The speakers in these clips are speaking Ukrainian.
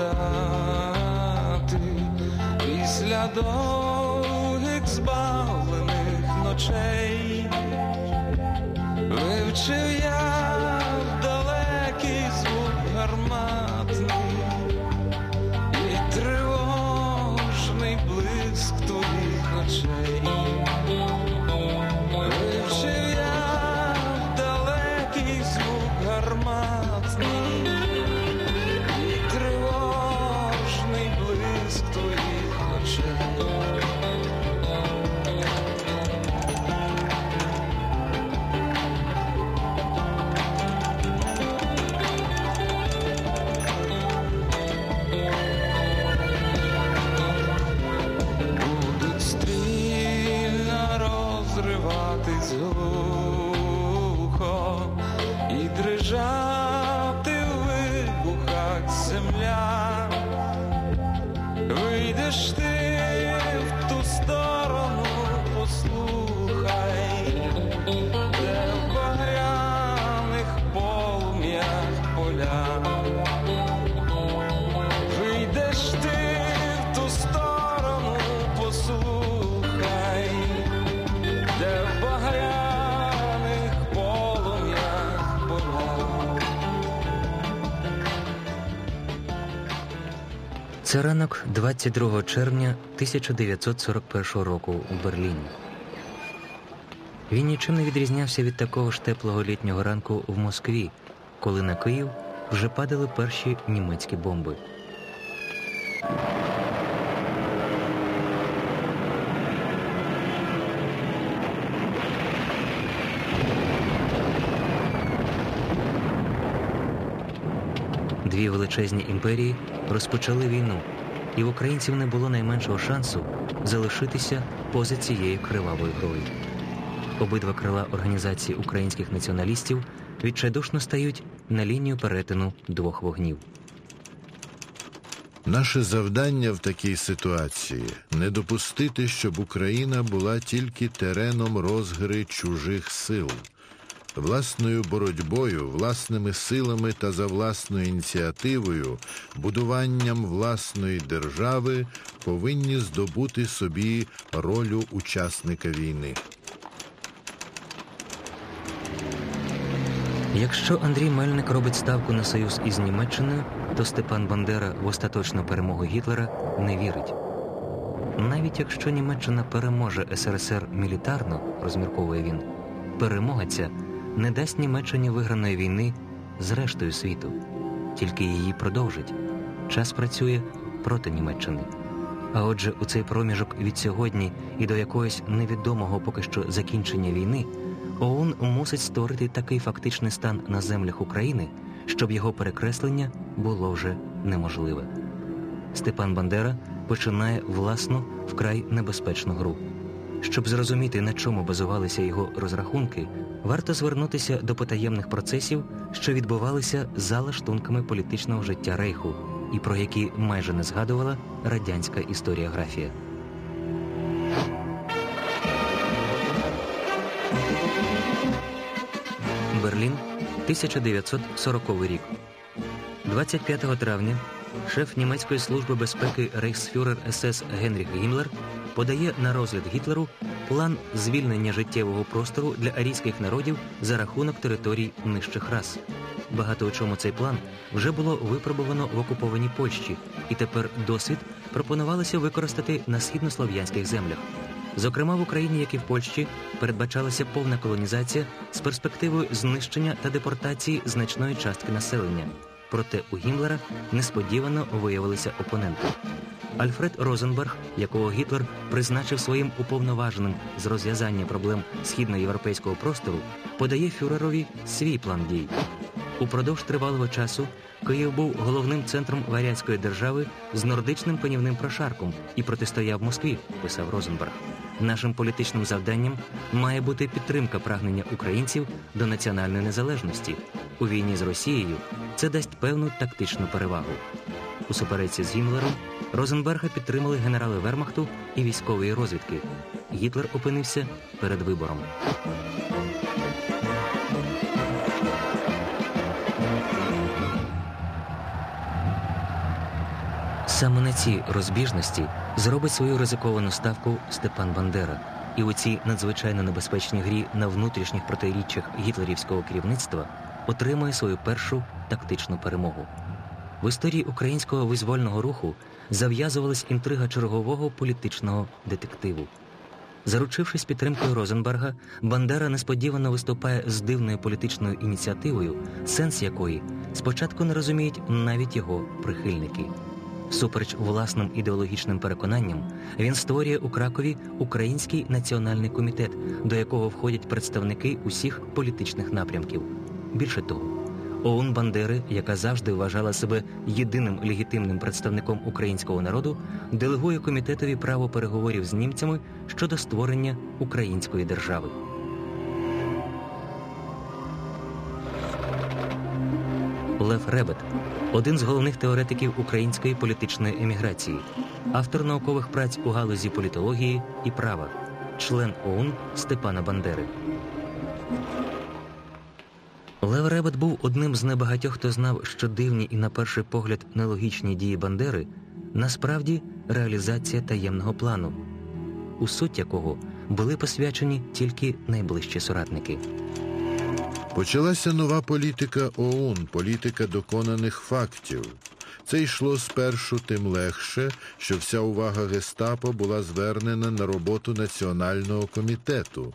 Згадати після довгих збавлених ночей. Вивчив я Це ранок 22 червня 1941 року у Берліні. Він нічим не відрізнявся від такого ж теплого літнього ранку в Москві, коли на Київ вже падали перші німецькі бомби. Дві величезні імперії розпочали війну, і в українців не було найменшого шансу залишитися поза цією кривавою грою. Обидва крила організації українських націоналістів відчайдушно стають на лінію перетину двох вогнів. Наше завдання в такій ситуації не допустити, щоб Україна була тільки тереном розгри чужих сил. Власною боротьбою, власними силами та за власною ініціативою, будуванням власної держави повинні здобути собі ролю учасника війни. Якщо Андрій Мельник робить ставку на союз із Німеччиною, то Степан Бандера в остаточну перемогу Гітлера не вірить. Навіть якщо Німеччина переможе СРСР мілітарно, розмірковує він, перемога ця не дасть Німеччині виграної війни з рештою світу, тільки її продовжить. Час працює проти Німеччини. А отже, у цей проміжок від сьогодні і до якогось невідомого поки що закінчення війни ОУН мусить створити такий фактичний стан на землях України, щоб його перекреслення було вже неможливе. Степан Бандера починає власну вкрай небезпечну гру. Щоб зрозуміти, на чому базувалися його розрахунки, варто звернутися до потаємних процесів, що відбувалися за лаштунками політичного життя Рейху, і про які майже не згадувала радянська історіографія. Берлін, 1940 рік. 25 травня шеф німецької служби безпеки Рейхсфюрер СС Генріх Гіммлер подає на розгляд Гітлеру план звільнення життєвого простору для арійських народів за рахунок територій нижчих рас. Багато у чому цей план вже було випробовано в окупованій Польщі, і тепер досвід пропонувалося використати на східнослов'янських землях. Зокрема, в Україні, як і в Польщі, передбачалася повна колонізація з перспективою знищення та депортації значної частки населення. Проте у Гімлера несподівано виявилися опоненти. Альфред Розенберг, якого Гітлер призначив своїм уповноваженим з розв'язання проблем східноєвропейського простору, подає фюрерові свій план дій. Упродовж тривалого часу Київ був головним центром варязької держави з нордичним панівним прошарком і протистояв Москві, писав Розенберг. Нашим політичним завданням має бути підтримка прагнення українців до національної незалежності. У війні з Росією це дасть певну тактичну перевагу. У суперечці з Гімлером Розенберга підтримали генерали Вермахту і військової розвідки. Гітлер опинився перед вибором. Саме на цій розбіжності зробить свою ризиковану ставку Степан Бандера. І у цій надзвичайно небезпечній грі на внутрішніх протиріччях гітлерівського керівництва отримує свою першу тактичну перемогу. В історії українського визвольного руху зав'язувалась інтрига чергового політичного детективу. Заручившись підтримкою Розенберга, Бандера несподівано виступає з дивною політичною ініціативою, сенс якої спочатку не розуміють навіть його прихильники. Всупереч власним ідеологічним переконанням, він створює у Кракові Український національний комітет, до якого входять представники усіх політичних напрямків. Більше того, ОУН Бандери, яка завжди вважала себе єдиним легітимним представником українського народу, делегує комітетові право переговорів з німцями щодо створення української держави. Лев Ребет один з головних теоретиків української політичної еміграції, автор наукових праць у галузі політології і права, член ОУН Степана Бандери. Лев Ребет був одним з небагатьох, хто знав, що дивні і, на перший погляд, нелогічні дії Бандери насправді реалізація таємного плану, у суть якого були посвячені тільки найближчі соратники. Почалася нова політика ОУН, політика доконаних фактів. Це йшло спершу тим легше, що вся увага гестапо була звернена на роботу національного комітету.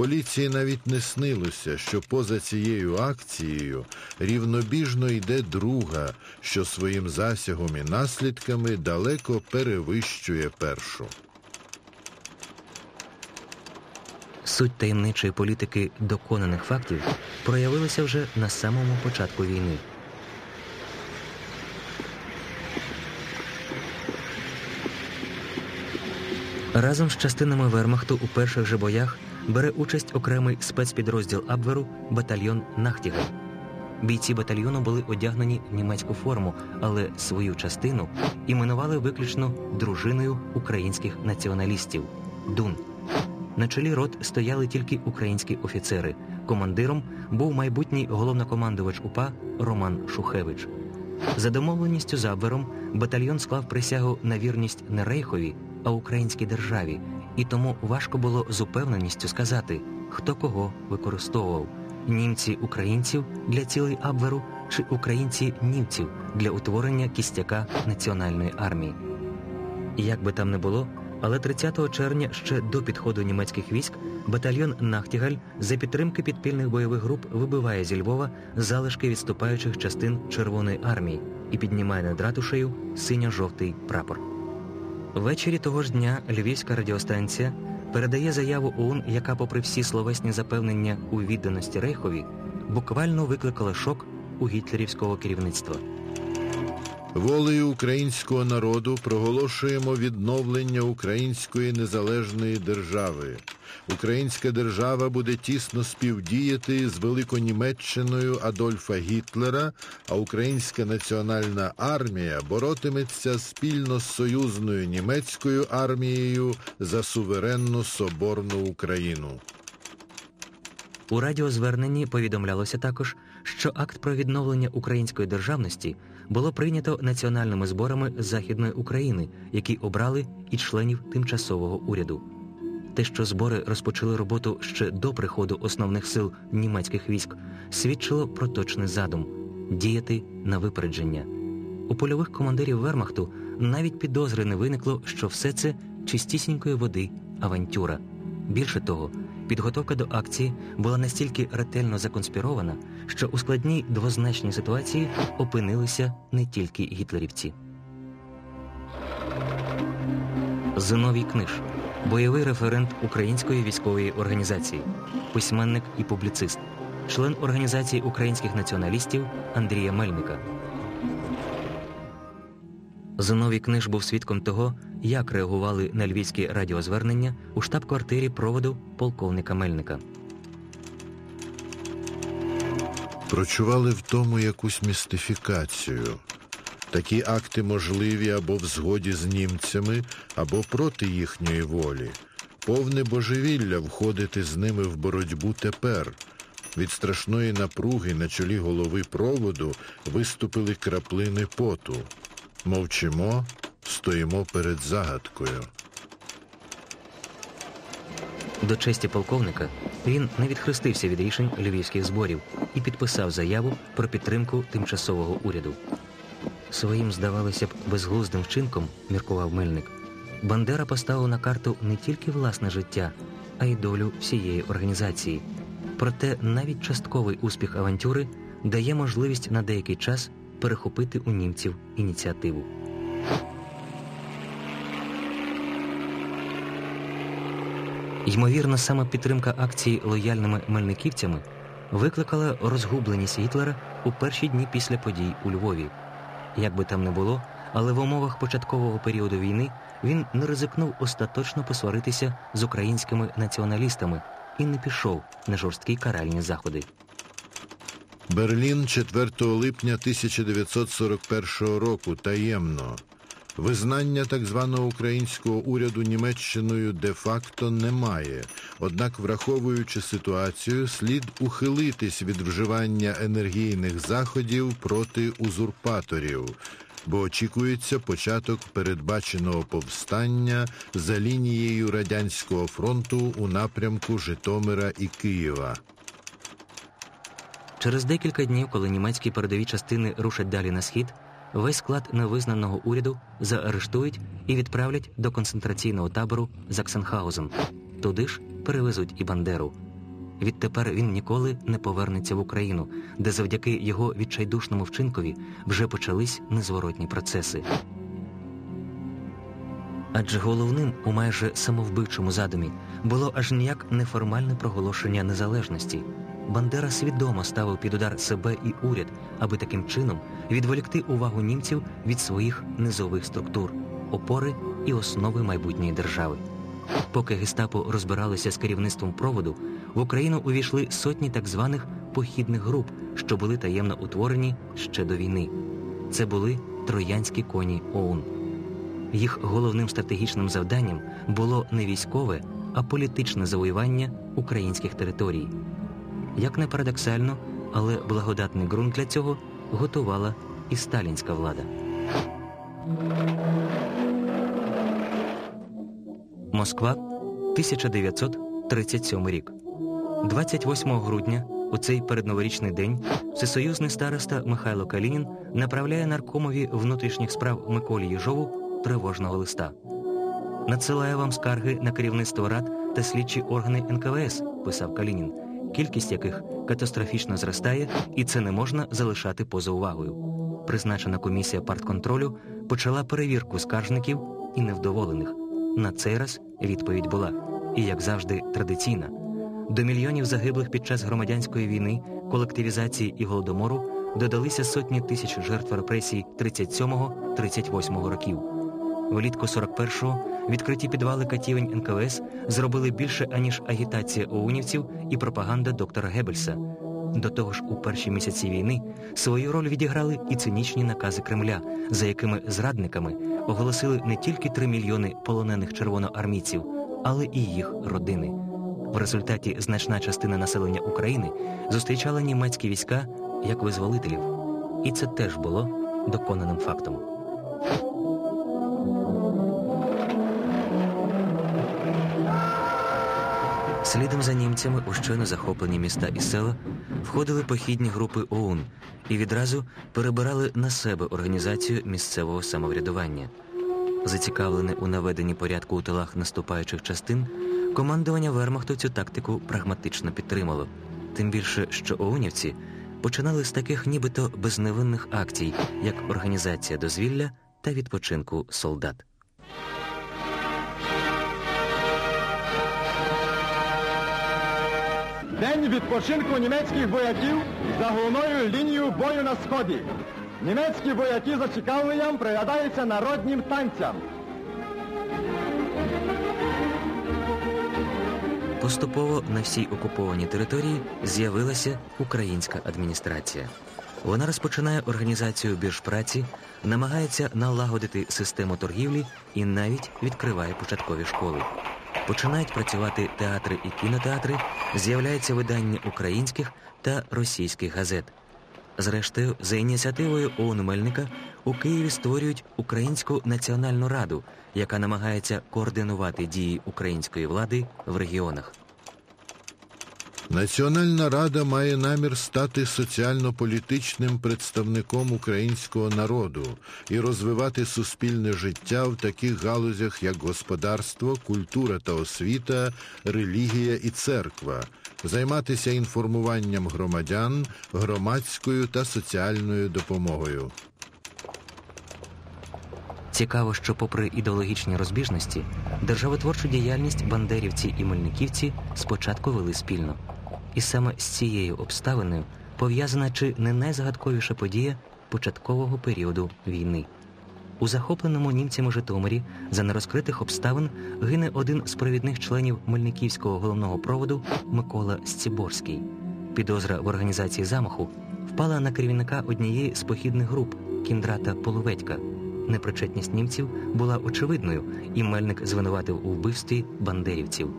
Поліції навіть не снилося, що поза цією акцією рівнобіжно йде друга, що своїм засягом і наслідками далеко перевищує першу. Суть таємничої політики доконаних фактів проявилася вже на самому початку війни. Разом з частинами Вермахту у перших же боях бере участь окремий спецпідрозділ Абверу батальйон Нахтігаль. Бійці батальйону були одягнені в німецьку форму, але свою частину іменували виключно дружиною українських націоналістів Дун. На чолі рот стояли тільки українські офіцери. Командиром був майбутній головнокомандувач УПА Роман Шухевич. За домовленістю з Абвером батальйон склав присягу на вірність не Рейхові, а українській державі, і тому важко було з упевненістю сказати, хто кого використовував німці українців для цілей Абверу чи українці німців для утворення кістяка національної армії. Як би там не було, але 30 червня ще до підходу німецьких військ батальйон Нахтігаль за підтримки підпільних бойових груп вибиває зі Львова залишки відступаючих частин Червоної армії і піднімає над ратушею синьо-жовтий прапор. Ввечері того ж дня Львівська радіостанція передає заяву ОУН, яка, попри всі словесні запевнення у відданості Рейхові, буквально викликала шок у гітлерівського керівництва. Волею українського народу проголошуємо відновлення української незалежної держави. Українська держава буде тісно співдіяти з Великонімеччиною Адольфа Гітлера, а Українська національна армія боротиметься спільно з союзною німецькою армією за суверенну соборну Україну. У радіозверненні повідомлялося також, що акт про відновлення української державності було прийнято національними зборами Західної України, які обрали і членів тимчасового уряду. Те, що збори розпочали роботу ще до приходу основних сил німецьких військ, свідчило про точний задум діяти на випередження. У польових командирів Вермахту навіть підозри не виникло, що все це чистісінької води авантюра. Більше того, підготовка до акції була настільки ретельно законспірована, що у складній двозначній ситуації опинилися не тільки гітлерівці. Зиновій Книж, бойовий референт Української військової організації, письменник і публіцист, член організації українських націоналістів Андрія Мельника. Зиновій Книж був свідком того, як реагували на львівські радіозвернення у штаб-квартирі проводу полковника Мельника. Прочували в тому якусь містифікацію. Такі акти можливі або в згоді з німцями, або проти їхньої волі. Повне божевілля входити з ними в боротьбу тепер. Від страшної напруги на чолі голови проводу виступили краплини поту. Мовчимо, стоїмо перед загадкою. До честі полковника він не відхрестився від рішень львівських зборів і підписав заяву про підтримку тимчасового уряду. Своїм, здавалося б, безглуздим вчинком, міркував Мельник, Бандера поставив на карту не тільки власне життя, а й долю всієї організації. Проте навіть частковий успіх авантюри дає можливість на деякий час перехопити у німців ініціативу. Ймовірно, саме підтримка акції лояльними мельниківцями викликала розгубленість Гітлера у перші дні після подій у Львові. Як би там не було, але в умовах початкового періоду війни він не ризикнув остаточно посваритися з українськими націоналістами і не пішов на жорсткі каральні заходи. Берлін 4 липня 1941 року таємно. Визнання так званого українського уряду Німеччиною де-факто немає. Однак, враховуючи ситуацію, слід ухилитись від вживання енергійних заходів проти узурпаторів, бо очікується початок передбаченого повстання за лінією радянського фронту у напрямку Житомира і Києва. Через декілька днів, коли німецькі передові частини рушать далі на схід, весь склад невизнаного уряду заарештують і відправлять до концентраційного табору Заксенхаузен. Туди ж перевезуть і Бандеру. Відтепер він ніколи не повернеться в Україну, де завдяки його відчайдушному вчинкові вже почались незворотні процеси. Адже головним у майже самовбивчому задумі було аж ніяк неформальне проголошення незалежності. Бандера свідомо ставив під удар себе і уряд, аби таким чином відволікти увагу німців від своїх низових структур, опори і основи майбутньої держави. Поки гестапо розбиралося з керівництвом проводу, в Україну увійшли сотні так званих похідних груп, що були таємно утворені ще до війни. Це були троянські коні ОУН. Їх головним стратегічним завданням було не військове, а політичне завоювання українських територій. Як не парадоксально, але благодатний ґрунт для цього готувала і сталінська влада. Москва, 1937 рік. 28 грудня у цей передноворічний день всесоюзний староста Михайло Калінін направляє наркомові внутрішніх справ Миколі Єжову тривожного листа. Надсилаю вам скарги на керівництво рад та слідчі органи НКВС, писав Калінін кількість яких катастрофічно зростає, і це не можна залишати поза увагою. Призначена комісія партконтролю почала перевірку скаржників і невдоволених. На цей раз відповідь була, і, як завжди, традиційна. До мільйонів загиблих під час громадянської війни, колективізації і голодомору додалися сотні тисяч жертв репресій 37-38 років. Влітку 41-го відкриті підвали катівень НКВС зробили більше, аніж агітація оунівців і пропаганда доктора Геббельса. До того ж, у перші місяці війни свою роль відіграли і цинічні накази Кремля, за якими зрадниками оголосили не тільки 3 мільйони полонених червоноармійців, але і їх родини. В результаті значна частина населення України зустрічала німецькі війська як визволителів. І це теж було доконаним фактом. Слідом за німцями у щойно захоплені міста і села входили похідні групи ОУН і відразу перебирали на себе організацію місцевого самоврядування. Зацікавлене у наведенні порядку у тилах наступаючих частин, командування Вермахту цю тактику прагматично підтримало, тим більше, що оунівці починали з таких нібито безневинних акцій, як організація дозвілля та відпочинку солдат. День відпочинку німецьких вояків за головною лінією бою на сході. Німецькі вояки за чекавленням приглядаються народнім танцям. Поступово на всій окупованій території з'явилася українська адміністрація. Вона розпочинає організацію бірж праці, намагається налагодити систему торгівлі і навіть відкриває початкові школи. Починають працювати театри і кінотеатри, з'являється видання українських та російських газет. Зрештою, за ініціативою ООН Мельника у Києві створюють Українську національну раду, яка намагається координувати дії української влади в регіонах. Національна рада має намір стати соціально-політичним представником українського народу і розвивати суспільне життя в таких галузях, як господарство, культура та освіта, релігія і церква, займатися інформуванням громадян, громадською та соціальною допомогою. Цікаво, що, попри ідеологічні розбіжності, державотворчу діяльність бандерівці і мельниківці спочатку вели спільно. І саме з цією обставиною пов'язана чи не найзагадковіша подія початкового періоду війни. У захопленому німцями Житомирі за нерозкритих обставин гине один з провідних членів Мельниківського головного проводу Микола Сціборський. Підозра в організації замаху впала на керівника однієї з похідних груп Кіндрата Полуветька. Непричетність німців була очевидною, і Мельник звинуватив у вбивстві бандерівців.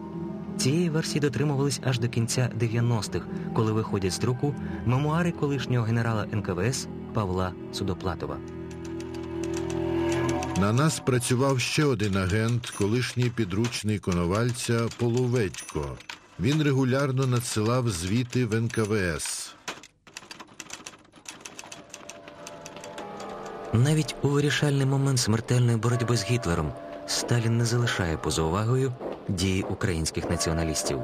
Цієї версії дотримувались аж до кінця 90-х, коли виходять з друку мемуари колишнього генерала НКВС Павла Судоплатова. На нас працював ще один агент, колишній підручний коновальця Половедько. Він регулярно надсилав звіти в НКВС. Навіть у вирішальний момент смертельної боротьби з Гітлером Сталін не залишає поза увагою дії українських націоналістів.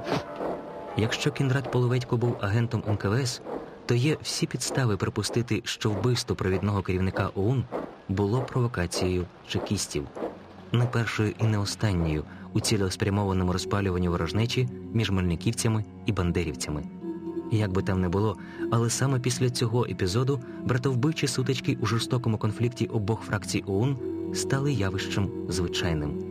Якщо Кіндрат Половедько був агентом НКВС, то є всі підстави припустити, що вбивство провідного керівника ОУН було провокацією чекістів, не першою і не останньою у цілеспрямованому розпалюванні ворожнечі між мельниківцями і бандерівцями. Як би там не було, але саме після цього епізоду братовбивчі сутички у жорстокому конфлікті обох фракцій ОУН стали явищем звичайним.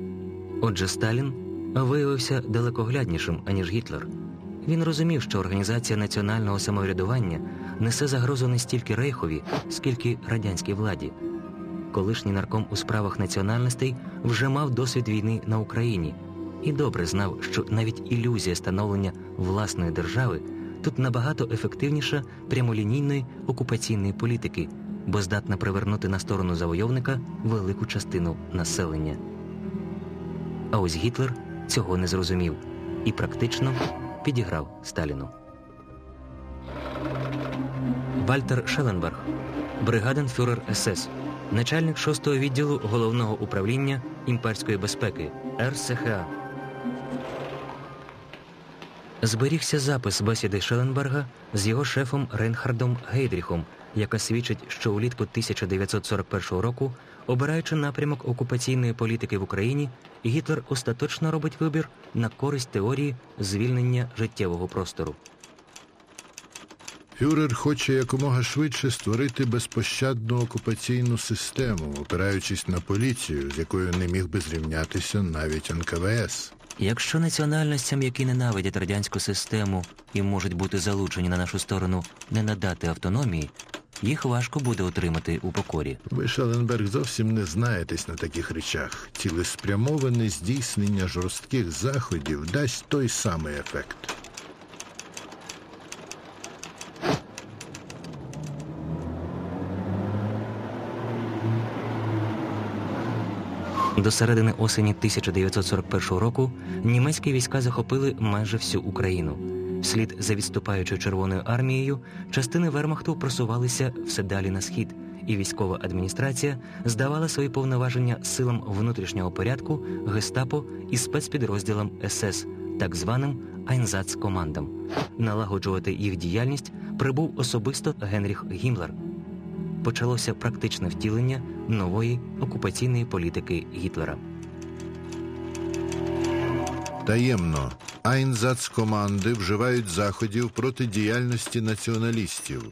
Отже, Сталін виявився далекогляднішим, аніж Гітлер. Він розумів, що організація національного самоврядування несе загрозу не стільки рейхові, скільки радянській владі. Колишній нарком у справах національностей вже мав досвід війни на Україні і добре знав, що навіть ілюзія становлення власної держави тут набагато ефективніша прямолінійної окупаційної політики, бо здатна привернути на сторону завойовника велику частину населення. А ось Гітлер цього не зрозумів і практично підіграв Сталіну. Вальтер Шелленберг, бригаденфюрер СС, начальник 6-го відділу головного управління імперської безпеки РСХА. Зберігся запис бесіди Шелленберга з його шефом Рейнхардом Гейдріхом, яка свідчить, що улітку 1941 року, обираючи напрямок окупаційної політики в Україні, Гітлер остаточно робить вибір на користь теорії звільнення життєвого простору. Фюрер хоче якомога швидше створити безпощадну окупаційну систему, опираючись на поліцію, з якою не міг би зрівнятися навіть НКВС. Якщо національностям, які ненавидять радянську систему і можуть бути залучені на нашу сторону, не надати автономії, їх важко буде отримати у покорі. Ви, Шаленберг, зовсім не знаєтесь на таких речах. Цілеспрямоване здійснення жорстких заходів дасть той самий ефект. До середини осені 1941 року німецькі війська захопили майже всю Україну. Вслід за відступаючою Червоною армією частини Вермахту просувалися все далі на схід, і військова адміністрація здавала свої повноваження силам внутрішнього порядку, гестапо і спецпідрозділам СС, так званим Айнзацкомандам. Налагоджувати їх діяльність прибув особисто Генріх Гімлер. Почалося практичне втілення нової окупаційної політики Гітлера. Таємно, Айнзацкоманди вживають заходів проти діяльності націоналістів,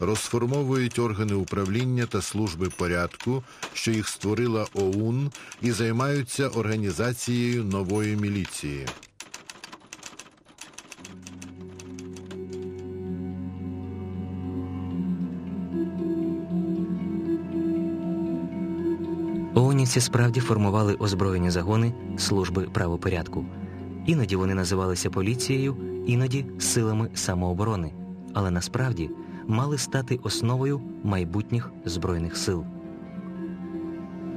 розформовують органи управління та служби порядку, що їх створила ОУН, і займаються організацією нової міліції. Оунівці справді формували озброєні загони служби правопорядку. Іноді вони називалися поліцією, іноді силами самооборони, але насправді мали стати основою майбутніх збройних сил.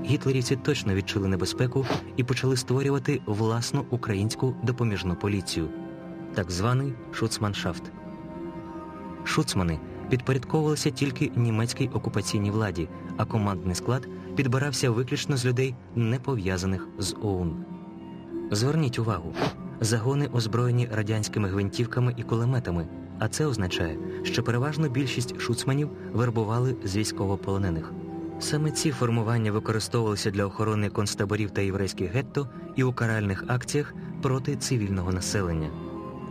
Гітлерівці точно відчули небезпеку і почали створювати власну українську допоміжну поліцію, так званий шуцманшафт. Шуцмани підпорядковувалися тільки німецькій окупаційній владі, а командний склад підбирався виключно з людей, не пов'язаних з ОУН. Зверніть увагу, загони озброєні радянськими гвинтівками і кулеметами, а це означає, що переважно більшість шуцманів вербували з військовополонених. Саме ці формування використовувалися для охорони концтаборів та єврейських гетто і у каральних акціях проти цивільного населення.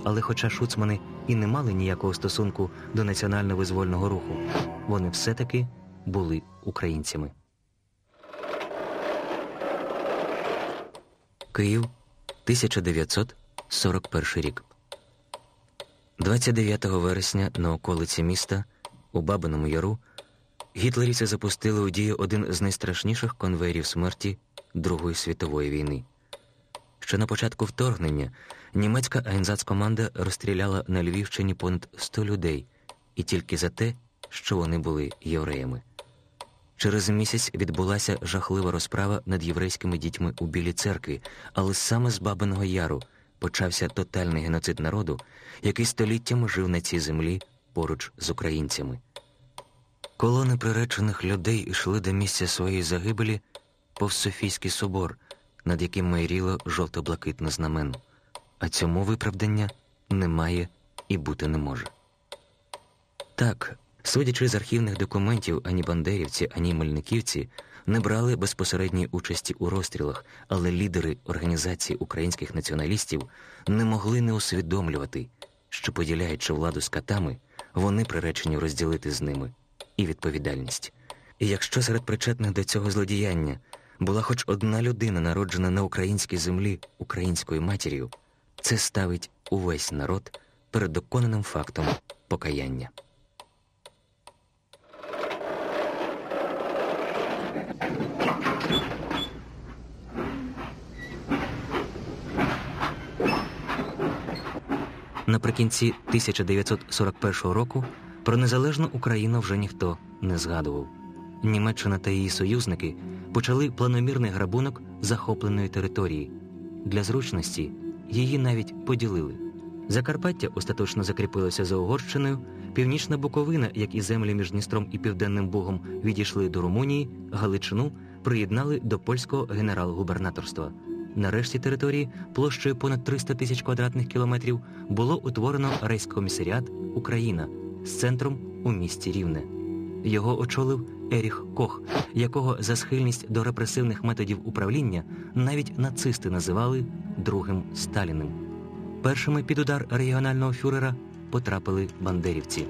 Але хоча шуцмани і не мали ніякого стосунку до національно-визвольного руху, вони все-таки були українцями. Київ, 1941 рік. 29 вересня на околиці міста у Бабиному Яру гітлерівці запустили у дію один з найстрашніших конвейерів смерті Другої світової війни. Ще на початку вторгнення німецька Айнзацкоманда розстріляла на Львівщині понад 100 людей і тільки за те, що вони були євреями. Через місяць відбулася жахлива розправа над єврейськими дітьми у Білій церкві, але саме з Бабиного Яру почався тотальний геноцид народу, який століттями жив на цій землі поруч з українцями. Колони приречених людей йшли до місця своєї загибелі повз Софійський собор, над яким майріло жовто-блакитне знамено. А цьому виправдання немає і бути не може. Так, судячи з архівних документів, ані бандерівці, ані мельниківці не брали безпосередньої участі у розстрілах, але лідери організації українських націоналістів не могли не усвідомлювати, що, поділяючи владу з катами, вони приречені розділити з ними і відповідальність. І якщо серед причетних до цього злодіяння була хоч одна людина, народжена на українській землі українською матір'ю, це ставить увесь народ перед доконаним фактом покаяння. Наприкінці 1941 року про незалежну Україну вже ніхто не згадував. Німеччина та її союзники почали планомірний грабунок захопленої території. Для зручності її навіть поділили. Закарпаття остаточно закріпилося за Угорщиною, Північна Буковина, як і землі між Дністром і Південним Бугом, відійшли до Румунії, Галичину приєднали до польського генерал-губернаторства. Нарешті території площею понад 300 тисяч квадратних кілометрів було утворено рейскомісаріат Україна з центром у місті Рівне. Його очолив Еріх Кох, якого за схильність до репресивних методів управління навіть нацисти називали другим Сталіним. Першими під удар регіонального фюрера потрапили бандерівці.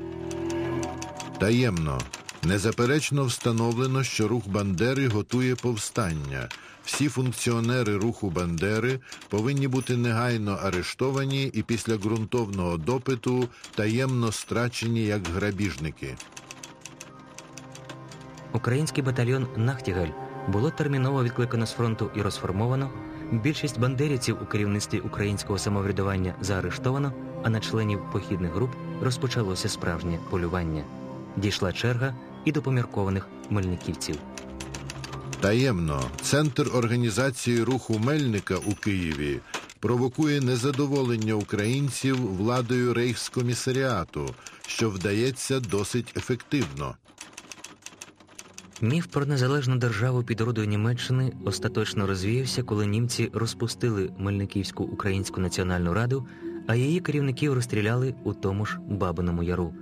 Таємно. Незаперечно встановлено, що рух Бандери готує повстання. Всі функціонери руху Бандери повинні бути негайно арештовані і після ґрунтовного допиту таємно страчені як грабіжники. Український батальйон Нахтігаль було терміново відкликано з фронту і розформовано. Більшість бандерівців у керівництві українського самоврядування заарештовано, а на членів похідних груп розпочалося справжнє полювання. Дійшла черга і до поміркованих мельниківців. Таємно центр організації руху Мельника у Києві провокує незадоволення українців владою рейхскомісаріату, що вдається досить ефективно. Міф про незалежну державу під родою Німеччини остаточно розвіявся, коли німці розпустили Мельниківську українську національну раду, а її керівників розстріляли у тому ж Бабиному Яру.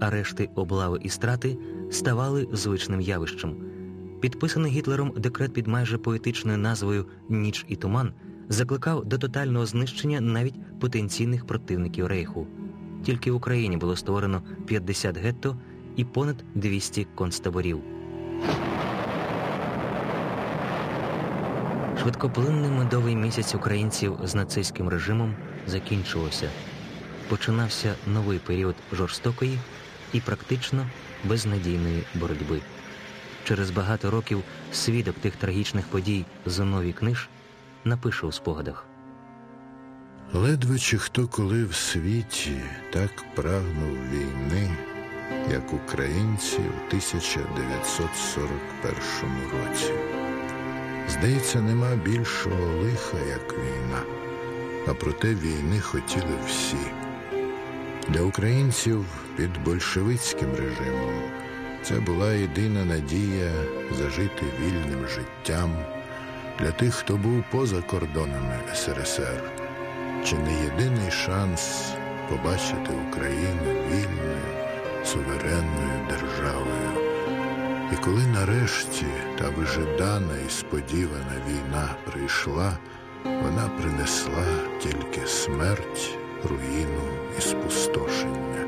Арешти, облави і страти ставали звичним явищем. Підписаний Гітлером декрет під майже поетичною назвою Ніч і туман закликав до тотального знищення навіть потенційних противників рейху. Тільки в Україні було створено 50 гетто і понад 200 концтаборів. Швидкоплинний медовий місяць українців з нацистським режимом закінчувався. Починався новий період жорстокої і практично безнадійної боротьби. Через багато років свідок тих трагічних подій Зиновій книж напише у спогадах. Ледве чи хто коли в світі так прагнув війни, як українці в 1941 році. Здається, нема більшого лиха, як війна, а проте війни хотіли всі. Для українців під большевицьким режимом це була єдина надія зажити вільним життям для тих, хто був поза кордонами СРСР, чи не єдиний шанс побачити Україну вільною, суверенною державою. І коли нарешті та вижидана і сподівана війна прийшла, вона принесла тільки смерть, руїну і спустошення.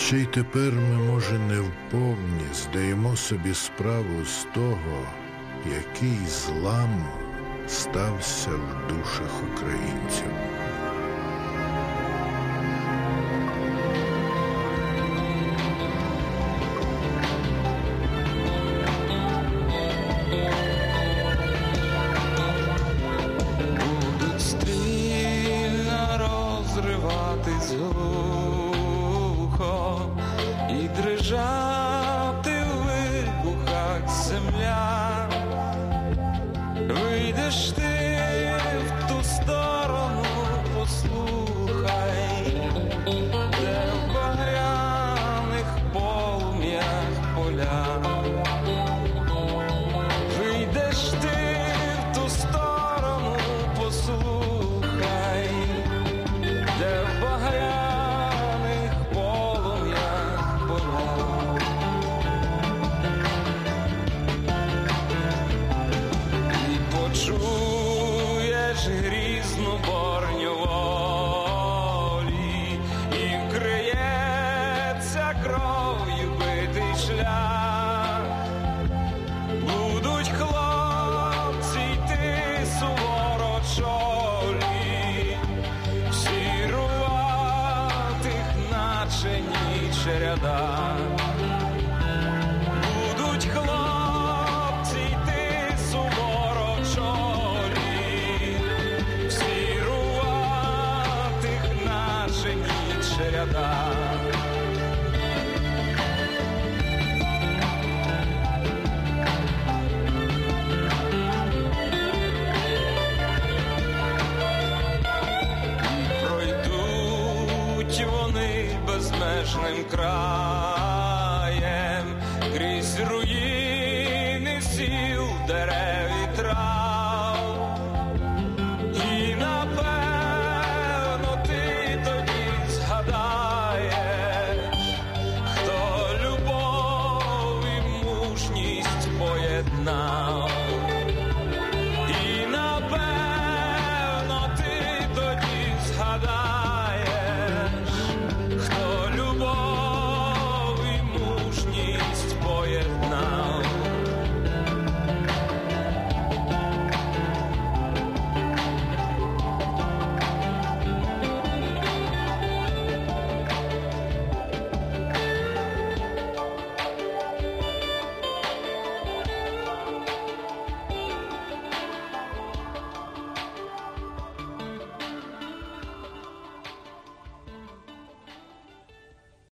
Ще й тепер ми, може, не вповні здаємо собі справу з того, який злам стався в душах українців. no bolo.